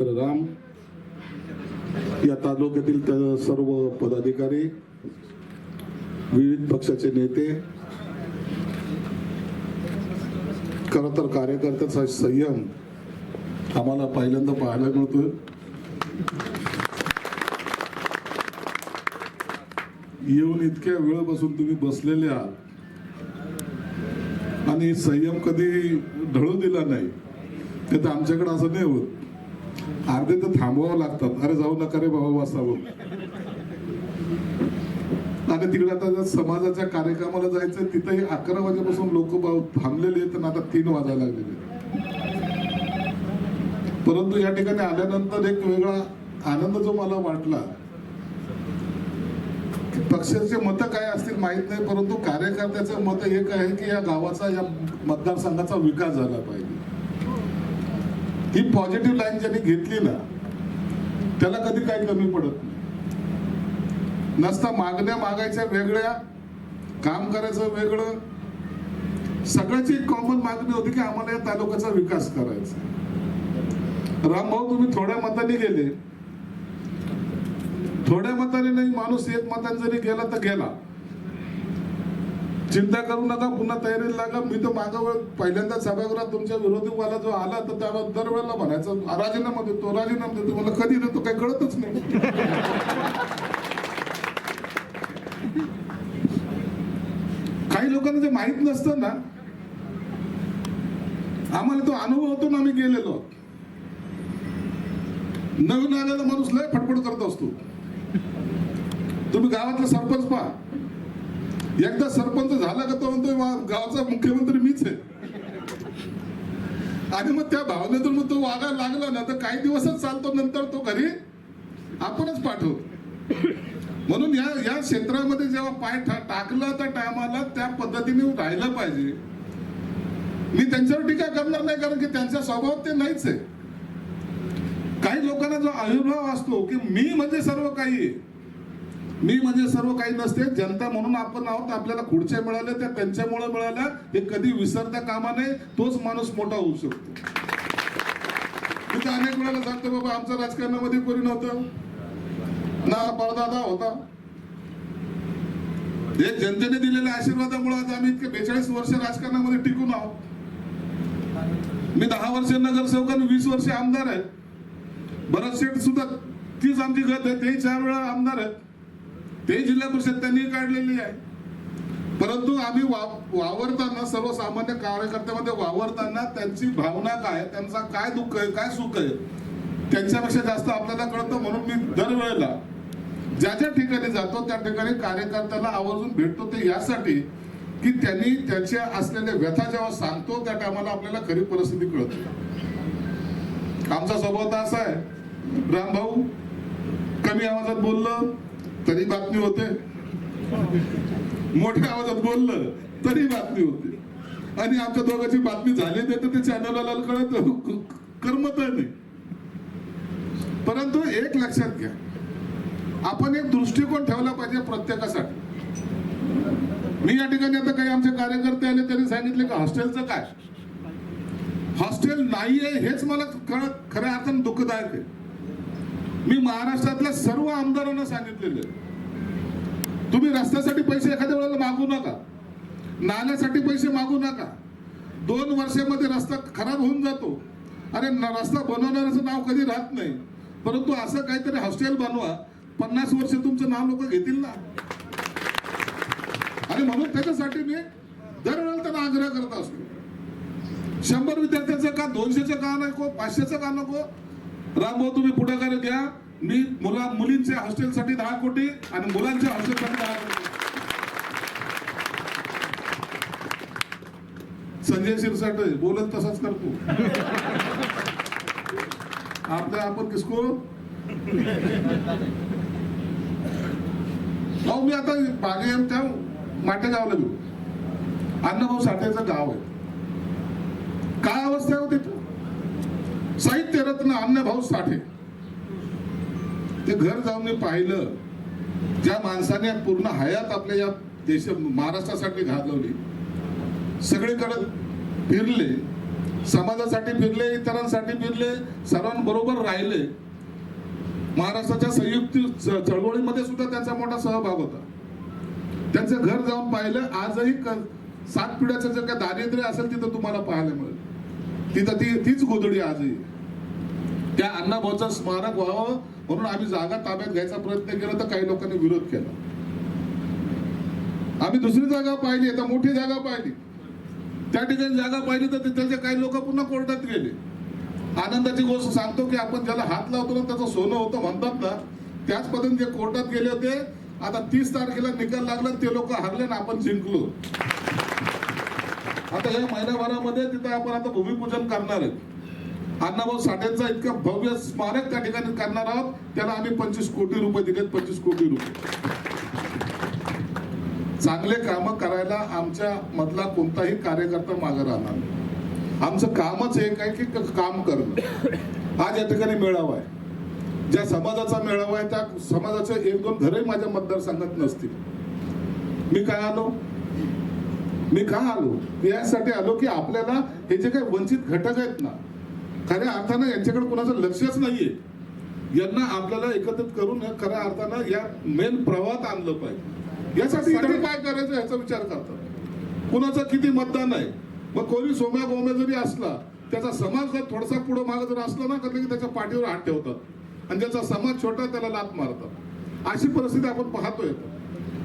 राम या तालुक्यातील सर्व पदाधिकारी विविध पक्षाचे नेते खर तर कार्यकर्त्याचा संयम आम्हाला पहिल्यांदा पाहायला मिळतोय. येऊन इतक्या वेळपासून तुम्ही बसलेले आहात आणि संयम कधी ढळू दिला नाही ते तर आमच्याकडे असं नाही होत. अर्धे तर थांबवावं लागतात. अरे जाऊ नका रे बाबा वाचावं आणि तिकडे आता समाजाच्या कार्यक्रमाला जायचं तिथंही अकरा वाजेपासून लोक थांबलेले आहेत आता तीन वाजायला लागलेले परंतु या ठिकाणी आल्यानंतर एक वेगळा आनंद जो मला वाटला पक्षाचे मतं काय असतील माहीत नाही परंतु कार्यकर्त्याचं मत एक आहे की या गावाचा या मतदारसंघाचा विकास झाला पाहिजे. ही पॉझिटिव्ह लाईन ज्यांनी घेतली ना त्याला कधी काही कमी पडत नाही. नसता मागण्या मागायच्या वेगळ्या काम करायचं वेगळं सगळ्याची एक कॉमन मागणी होती की आम्हाला या तालुक्याचा विकास करायचा रामभाऊ तुम्ही थोड्या मताने गेले. थोड्या मताने नाही माणूस एक मताने जरी गेला तर गेला. चिंता करू नका पुन्हा तयारीला लागा. मी तर मागं वेळ पहिल्यांदा सभागृहात तुमच्या विरोधी वाला जो आला तर त्याला दरवेळेला म्हणायचं राजीनामा देतो राजीनामा देतो. मला कधी देतो काही कळतच नाही. काही लोकांना जे माहीत नसतं ना आम्हाला तो अनुभव होतो ना आम्ही गेलेलो. नवीन आलेला माणूस लय फटफट करत असतो. तुम्ही गावातला सरपंच पहा. एकदा सरपंच झाला का तो म्हणतोय "वा- मुख्यमंत्री मीच आहे. आणि मग त्या भावनेतून मग तो वागायला लागला ना तर काही दिवसच चालतो नंतर तो घरी आपणच पाठवतो म्हणून या या क्षेत्रामध्ये जेव्हा पाय टाकला त्या टायमाला त्या पद्धतीने राहिलं पाहिजे. मी त्यांच्यावर टीका करणार नाही कारण की त्यांच्या स्वभावात ते नाहीच आहे. काही लोकांना जो आविर्भाव असतो की मी म्हणजे सर्व काही आहे मी म्हणजे सर्व काही नसते जनता म्हणून आपण आहोत आपल्याला खुर्च्या मिळाल्या त्या त्यांच्यामुळे मिळाल्या. हे कधी विसरता कामा नये तोच माणूस मोठा होऊ शकतो. मी तर अनेक वेळेला सांगतो बाबा आमच्या राजकारणामध्ये कोणी नव्हतं. ना परदादा होता. हे जनतेने दिलेल्या आशीर्वादामुळे आज आम्ही इतके बेचाळीस वर्ष राजकारणामध्ये टिकून आहोत. मी दहा वर्ष नगरसेवक आणि वीस वर्ष आमदार आहे. भरत शेठ सुद्धा तीच आमची गत आहे तेही चार वेळा आमदार आहेत ते जिल्हा परिषद त्यांनी काढलेली आहे. परंतु आम्ही वा- वावरताना सर्वसामान्य कार्यकर्त्यामध्ये वावरताना त्यांची भावना काय त्यांचा काय दुःख आहे काय सुख आहे त्यांच्यापेक्षा जास्त आपल्याला कळतं म्हणून मी दरवेळेला ज्या ज्या ठिकाणी जातो त्या ठिकाणी कार्यकर्त्याला आवर्जून भेटतो. ते यासाठी की त्यांनी त्याच्या असलेल्या व्यथा जेव्हा सांगतो त्या टायमाला आपल्याला खरी परिस्थिती कळते. आमचा स्वभाव तर असा आहे. रामभाऊ कमी आवाजात बोललं. तरी बातमी होते. मोठ्या आवाजात बोललं तरी बातमी होते. आणि आमच्या दोघांची बातमी झाली नाही तर ते चॅनलला कळत करमत नाही. परंतु एक लक्षात घ्या. आपण एक दृष्टिकोन ठेवला पाहिजे प्रत्येकासाठी. मी या ठिकाणी आता काही आमचे कार्यकर्ते आले त्यांनी सांगितले की हॉस्टेलचं काय? हॉस्टेल नाहीये हेच मला कळत खऱ्या अर्थानं दुःखदायक आहे. मी महाराष्ट्रातल्या सर्व आमदारांना सांगितलेलं आहे. तुम्ही रस्त्यासाठी पैसे एखाद्या वेळेला मागू नका. नाल्यासाठी पैसे मागू नका. दोन वर्षामध्ये रस्ता खराब होऊन जातो. अरे न- रस्ता बनवणाऱ्याचं नाव कधी राहत नाही. परंतु असं काहीतरी हॉस्टेल बनवा. पन्नास वर्ष तुमचं नाव लोक घेतील ना. आणि म्हणून त्याच्यासाठी मी दरवेळेला त्यांना आग्रह करत असतो. शंभर विद्यार्थ्यांचं का दोनशेचं का नको पाचशेचं का नको? रामभाऊ तुम्ही पुढाकार घ्या. मी मुला मुलींच्या हॉस्टेलसाठी दहा कोटी आणि मुलांच्या हॉस्टेलसाठी दहा कोटी. संजय शिरसाट बोलत तसाच करतो आपल्या आपण किसको? अहो मी आता मागे त्या माटेगावला गेलो. अण्णाभाऊ साठेचं गाव आहे. काय अवस्था आहे हो साहित्य रत्न अण्णाभाऊ साठे. ते घर जाऊन मी पाहिलं. ज्या माणसाने पूर्ण हयात आपल्या या देश महाराष्ट्रासाठी घालवली सगळीकडे फिरले. समाजासाठी फिरले इतरांसाठी फिरले सर्वांबरोबर राहिले. महाराष्ट्राच्या संयुक्त चळवळीमध्ये सुद्धा त्यांचा मोठा सहभाग होता. त्यांचं घर जाऊन पाहिलं. आजही क- सात पिढ्याचं जर काय दारिद्र्य असेल तिथं तुम्हाला पाहायला मिळेल. तिथं ती तीच गोधडी आजही. त्या अण्णाभाऊचं स्मारक व्हावं म्हणून आम्ही जागा ताब्यात घ्यायचा प्रयत्न केला तर काही लोकांनी विरोध केला. आम्ही दुसरी जागा पाहिली आता मोठी जागा पाहिली. त्या ठिकाणी जागा पाहिली तर तिथलचे काही लोक पुन्हा कोर्टात गेले. आनंदाची गोष्ट सांगतो की आपण ज्याला हात लावतो ना त्याचं सोनं होतं म्हणतात ना त्याच पद्धतीने जे कोर्टात गेले होते आता तीस तारखेला निकाल लागला ते लोक हरले ना आपण जिंकलो. आता या महिन्याभरामध्ये तिथं आपण आता भूमिपूजन करणार आहे अण्णाभाऊ साठेंचा इतका भव्य स्मारक त्या ठिकाणी करणार आहोत. त्याला आम्ही पंचवीस कोटी रुपये दिलेत पंचवीस कोटी रुपये. चांगले काम करायला आमच्या मधला कोणताही कार्यकर्ता मागे राहणार नाही. आमचं कामच एक आहे की काम करणं. आज या ठिकाणी मेळावा आहे. ज्या समाजाचा मेळावा आहे त्या समाजाचे एक दोन घरही माझ्या मतदारसंघात नसतील. मी काय आलो? मी का आलो? यासाठी आलो की आपल्याला हे जे काही वंचित घटक आहेत ना खऱ्या अर्थानं यांच्याकडे कोणाचं लक्षच नाहीये. यांना आपल्याला एकत्रित करून खऱ्या अर्थानं या मेन प्रवाहात आणलं पाहिजे. यासाठी काय करायचं याचा विचार करतात. कुणाचं किती मतदान आहे? मग कोणी सोम्या गोम्या जरी असला त्याचा समाज जर थोडासा पुढे मागे जर असला ना कधी की त्याच्या पाठीवर हात ठेवतात. आणि ज्याचा समाज छोटा त्याला लात मारतात. अशी परिस्थिती आपण पाहतोय.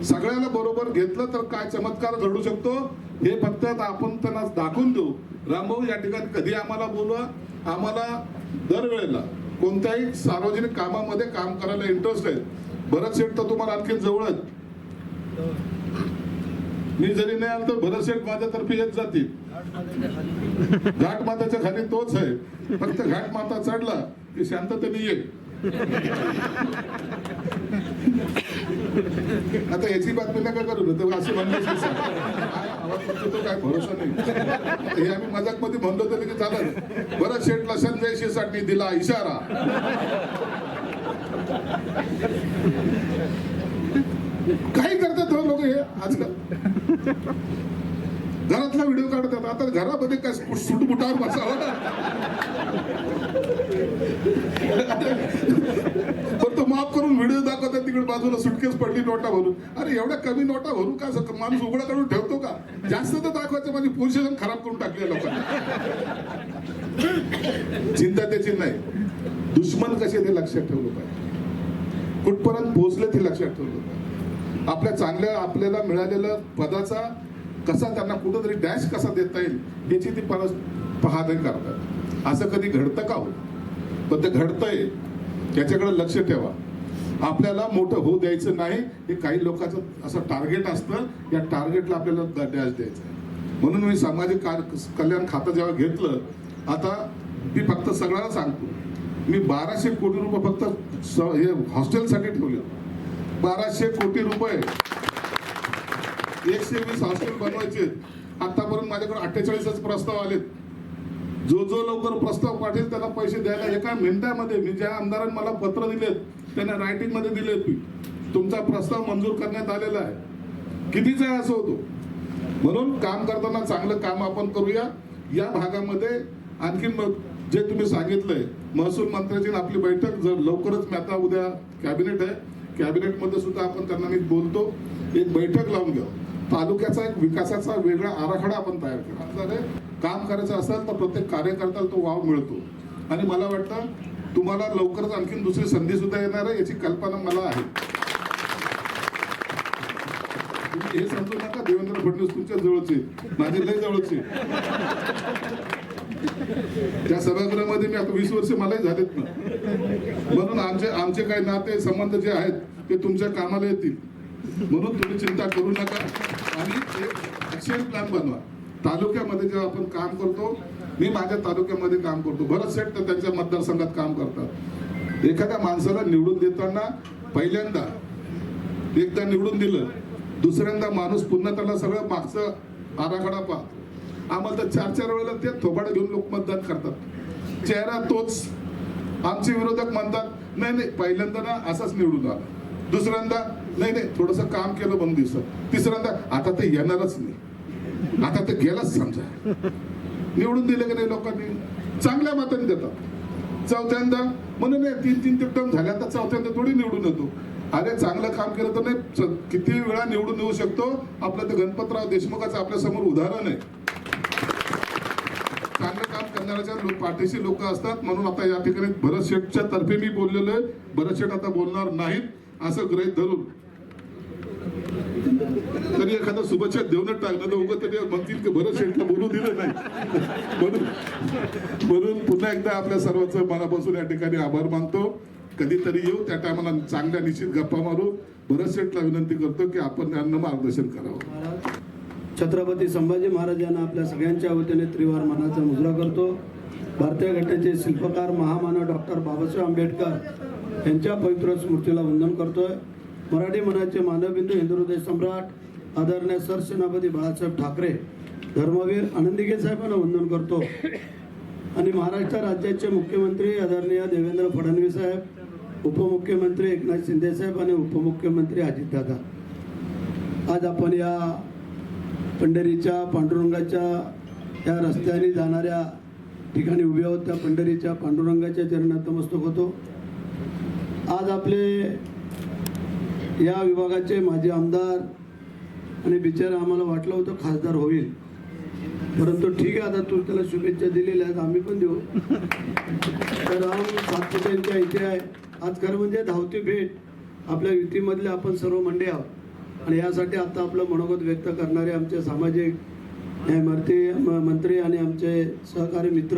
सगळ्याला बरोबर घेतलं तर काय चमत्कार घडू शकतो? हे फक्त आपण त्यांना दाखवून देऊ. रामभाऊ या ठिकाणी कधी आम्हाला बोलवा? आम्हाला दरवेळेला कोणत्याही सार्वजनिक कामामध्ये काम करायला इंटरेस्ट आहे. भरत शेठ तर तुम्हाला आणखी जवळ मी जरी नाही आलो तर भरत शेठ माझ्यातर्फे येत जातील. घाट माताच्या खाली तोच आहे. फक्त घाट माता चढला की शांततेने ये. आता याची बातमी नका करू ना तर असं म्हणलं काय आवाज तो काय भरोसा नाही. हे आम्ही मजाकमध्ये म्हणलो तरी की चालत बरं शेटला संजय शिरसाटनी दिला इशारा. काही करतात हो लोक हे आजकाल. घरातला व्हिडिओ काढतात. आता घरामध्ये काय सुटमुटावर बसावं माफ करून व्हिडिओ दाखवतात तिकडे बाजूला सुटकेस पडली नोटा भरून. अरे एवढ्या कमी नोटा भरून का माणूस उघडा करून ठेवतो का? जास्त तर दाखवायचं माझी पोझिशन खराब करून टाकली लोकांनी. चिंता त्याची नाही. दुश्मन कसे ते लक्षात ठेवलं पाहिजे. कुठपर्यंत पोहोचले ते लक्षात ठेवलं पाहिजे. आपल्या चांगल्या आपल्याला मिळालेल्या पदाचा कसा त्यांना कुठंतरी डॅश कसा देता येईल याची ती परत पाहणी करतात. असं कधी घडतं का हो? पण ते घडतंय. त्याच्याकडे लक्ष ठेवा. आपल्याला मोठं होऊ द्यायचं नाही. हे काही लोकांचं असं टार्गेट असतं. या टार्गेटला आपल्याला डॅश द्यायचं आहे. म्हणून मी सामाजिक कार- कल्याण खातं जेव्हा घेतलं आता मी फक्त सगळ्यांना सांगतो. मी बाराशे कोटी रुपये फक्त स- हे हॉस्टेलसाठी ठेवले बाराशे कोटी रुपये. एकशे वीस हॉस्टेल बनवायचे. आतापर्यंत माझ्याकडे अठ्ठेचाळीसच प्रस्ताव आलेत. जो जो लवकर प्रस्ताव पाठेल त्याला पैसे द्यायला एका मिनिटामध्ये मी ज्या आमदारांनी मला पत्र दिलेत त्यांना रायटिंगमध्ये दिले दिलेत तुमचा प्रस्ताव मंजूर करण्यात आलेला आहे. कितीचा आहे असं होतो म्हणून काम करताना चांगलं काम आपण करूया. या भागामध्ये आणखीन मग जे तुम्ही सांगितलंय महसूल मंत्र्याची आपली बैठक जर लवकरच मी आता उद्या कॅबिनेट आहे कॅबिनेटमध्ये सुद्धा आपण त्यांना मी बोलतो. एक बैठक लावून घ्या तालुक्याचा एक विकासाचा वेगळा आराखडा आपण तयार केला. काम करायचं असेल तर प्रत्येक कार्यकर्त्याला तो वाव मिळतो. आणि मला वाटतं तुम्हाला लवकरच आणखीन दुसरी संधी सुद्धा येणार आहे याची कल्पना मला आहे. तुम्ही हे समजू नका देवेंद्र फडणवीस तुमच्या जवळचे माझे लय जवळचे त्या सभागृहामध्ये मी आता वीस वर्ष मलाही झालेत ना. म्हणून आमचे आमचे काही नाते संबंध जे आहेत ते तुमच्या कामाला येतील. म्हणून तुम्ही चिंता करू नका. आणि एक ऍक्शन प्लॅन बनवा. तालुक्यामध्ये जेव्हा आपण काम करतो मी माझ्या तालुक्यामध्ये काम करतो. बरंच सेट तर त्यांच्या मतदारसंघात काम करतात. एखाद्या माणसाला निवडून देताना पहिल्यांदा एकदा निवडून दिलं दुसऱ्यांदा माणूस पुन्हा त्याला सगळं मागचं आराखडा पाहतो. आम्हाला तर चार चार वेळेला ते थोबाडे घेऊन लोक मतदान करतात. चेहरा तोच आमचे विरोधक म्हणतात नाही नाही पहिल्यांदा ना असाच निवडून आला. दुसऱ्यांदा नाही नाही थोडस काम केलं म्हणून दिसत. तिसऱ्यांदा आता ते येणारच नाही. आता ते गेलाच समजा. निवडून दिले की नाही लोकांनी? चांगल्या मताने देतात. चौथ्यांदा म्हणून नाही तीन तीन ते टर्म झाल्या तर चौथ्यांदा थोडी निवडून येतो. अरे चांगलं काम केलं तर नाही च- किती वेळा निवडून येऊ शकतो? आपलं तर गणपतराव देशमुखाचं आपल्यासमोर उदाहरण आहे. चांगलं काम करणाऱ्याच्या लोक पाठीशी लोक असतात म्हणून आता या ठिकाणी भरत शेठच्या तर्फे मी बोललेलो आहे. भरत शेठ आता बोलणार नाहीत असं गृहित धरून. एखादा शुभेच्छा देऊनच टाकलं तर उगत तरी म्हणतील की भरत शेठला बोलू दिलं नाही. म्हणून म्हणून पुन्हा एकदा आपल्या सर्वांचं मनापासून या ठिकाणी आभार मानतो. कधीतरी येऊ त्या टायमाला चांगल्या निश्चित गप्पा मारू. भरत शेठला विनंती करतो की आपण त्यांना मार्गदर्शन करावं. छत्रपती संभाजी महाराज यांना आपल्या सगळ्यांच्या वतीने त्रिवार मनाचा मुजरा करतो. भारतीय घटनेचे शिल्पकार महामानव डॉक्टर बाबासाहेब आंबेडकर यांच्या पवित्र स्मृतीला वंदन करतोय. मराठी मनाचे मानवबिंदू हिंदू हृदय सम्राट. आदरणीय सरसेनापती बाळासाहेब ठाकरे धर्मवीर आनंदिके साहेबांना वंदन करतो. आणि महाराष्ट्र राज्याचे मुख्यमंत्री आदरणीय देवेंद्र फडणवीस साहेब उपमुख्यमंत्री एकनाथ शिंदे साहेब आणि उपमुख्यमंत्री अजितदादा आज आपण या पंढरीच्या पांडुरंगाच्या या रस्त्याने जाणाऱ्या ठिकाणी उभे आहोत. त्या पंढरीच्या पांडुरंगाच्या चरणात होतो. आज आपले या विभागाचे माजी आमदार आणि बिचारा आम्हाला वाटलं होतं खासदार होईल. परंतु ठीक आहे आता तू त्याला शुभेच्छा दिलेल्या आहेत आम्ही पण देऊ. तर राम सातपुतेंच्या इथे आहे. आज खरं म्हणजे धावती भेट. आपल्या युतीमधले आपण सर्व मंडे आहोत. आणि यासाठी आता आपलं मनोगत व्यक्त करणारे आमचे सामाजिक न्यायमूर्ती म- मंत्री आणि आमचे सहकारी मित्र.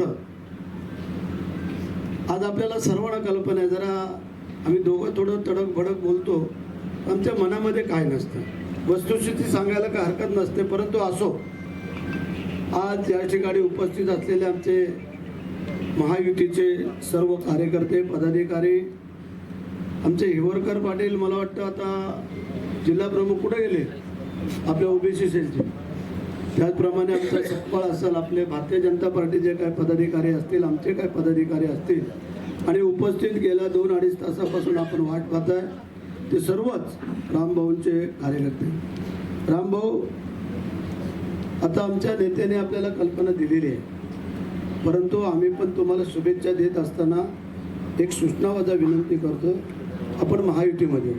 आज आपल्याला सर्वांना कल्पना आहे. जरा आम्ही दोघं थोडं तडक भडक बोलतो. आमच्या मनामध्ये काय नसतं. वस्तुस्थिती सांगायला काय हरकत नसते परंतु असो. आज या ठिकाणी उपस्थित असलेले आमचे महायुतीचे सर्व कार्यकर्ते पदाधिकारी आमचे हिवरकर पाटील मला वाटतं आता जिल्हा प्रमुख कुठे गेले? आपल्या ओबीसी सेलचे. त्याचप्रमाणे आमचा सपकाळ असेल आपले भारतीय जनता पार्टीचे काय पदाधिकारी असतील आमचे काय पदाधिकारी असतील आणि उपस्थित गेल्या दोन अडीच तासापासून आपण वाट पाहत आहे ते सर्वच रामभाऊंचे कार्यकर्ते. रामभाऊ आता आमच्या नेत्याने आपल्याला कल्पना दिलेली आहे. परंतु आम्ही पण तुम्हाला शुभेच्छा देत असताना एक सूचनावादा विनंती करतो आपण महायुतीमध्ये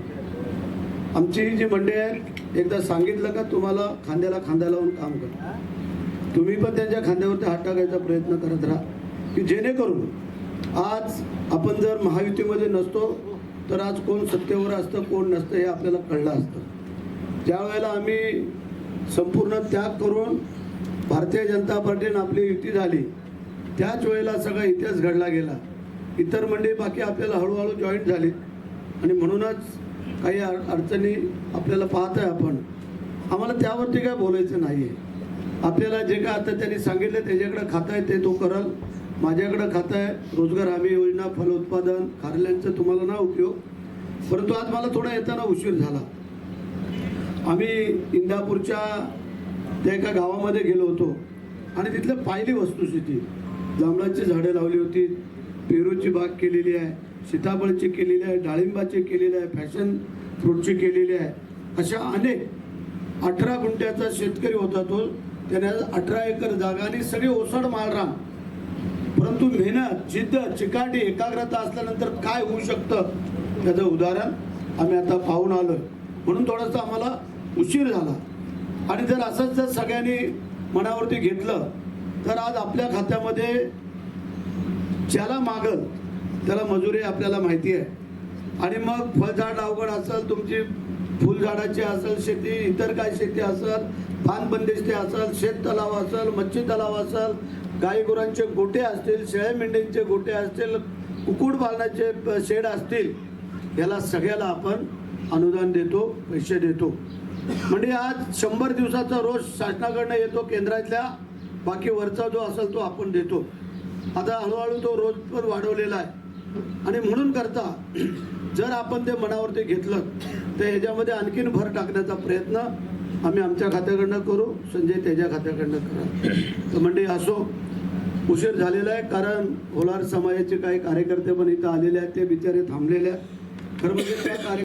आमची जी मंडळी आहे एकदा सांगितलं का तुम्हाला खांद्याला खांदा लावून काम कर. तुम्ही पण त्यांच्या खांद्यावरती हात टाकायचा प्रयत्न करत राहा की जेणेकरून आज आपण जर महायुतीमध्ये नसतो तर आज कोण सत्तेवर असतं कोण नसतं हे आपल्याला कळलं असतं. ज्यावेळेला आम्ही संपूर्ण त्याग करून भारतीय जनता पार्टीनं आपली युती झाली त्याच वेळेला सगळा इतिहास घडला गेला. इतर मंडळी बाकी आपल्याला हळूहळू जॉईन झाली. आणि म्हणूनच काही अड- अडचणी आपल्याला पाहत आहे आपण. आम्हाला त्यावरती काय बोलायचं नाही आहे आपल्याला जे काय आता त्यांनी सांगितलं त्याच्याकडे खातं आहे ते तो करल. माझ्याकडं खातं आहे. रोजगार हमी योजना फलोत्पादन कार्यालयांचा तुम्हाला ना उपयोग. परंतु आज मला थोडा येताना उशीर झाला. आम्ही इंदापूरच्या त्या एका गावामध्ये गेलो होतो. आणि तिथलं पाहिली वस्तुस्थिती. जांभळाची झाडं लावली होती. पेरूची बाग केलेली आहे. सीताफळची केलेली आहे. डाळिंबाची केलेली आहे. फॅशन फ्रूटची केलेली आहे. अशा अनेक अठरा गुंठ्याचा शेतकरी होता तो. त्याने अठरा एकर जागा आणि सगळी ओसाड माळरान परंतु मेहनत जिद्द चिकाटी एकाग्रता असल्यानंतर काय होऊ शकतं? त्याचं उदाहरण आम्ही आता पाहून आलो म्हणून थोडंसं आम्हाला उशीर झाला. आणि जर असंच जर सगळ्यांनी मनावरती घेतलं तर आज आपल्या खात्यामध्ये ज्याला मागल त्याला मजुरी आपल्याला माहिती आहे. आणि मग फळझाड अवघड असेल तुमची फुलझाडाची असेल शेती इतर काय शेती असेल पान बंदिस्ते असेल शेत तलाव असेल मच्छी तलाव असेल गाईगुरांचे गोटे असतील शेळ्या मेंढ्यांचे गोटे असतील कुकुड पालनाचे शेड असतील याला सगळ्याला आपण अनुदान देतो पैसे देतो. म्हणजे आज शंभर दिवसाचा रोज शासनाकडनं येतो केंद्रातल्या बाकी वरचा जो असेल तो आपण देतो. आता हळूहळू तो रोज पण वाढवलेला आहे. आणि म्हणून करता जर आपण ते मनावरती घेतलं तर ह्याच्यामध्ये आणखीन भर टाकण्याचा प्रयत्न आम्ही आमच्या खात्याकडनं करू संजय त्याच्या खात्याकडनं करा. तर म्हणजे असो उशीर झालेला आहे कारण होलार समाजाचे काही कार्यकर्ते पण इथं आलेले आहेत ते बिचारे थांबलेले आहेत. खरं म्हणजे त्या कार्य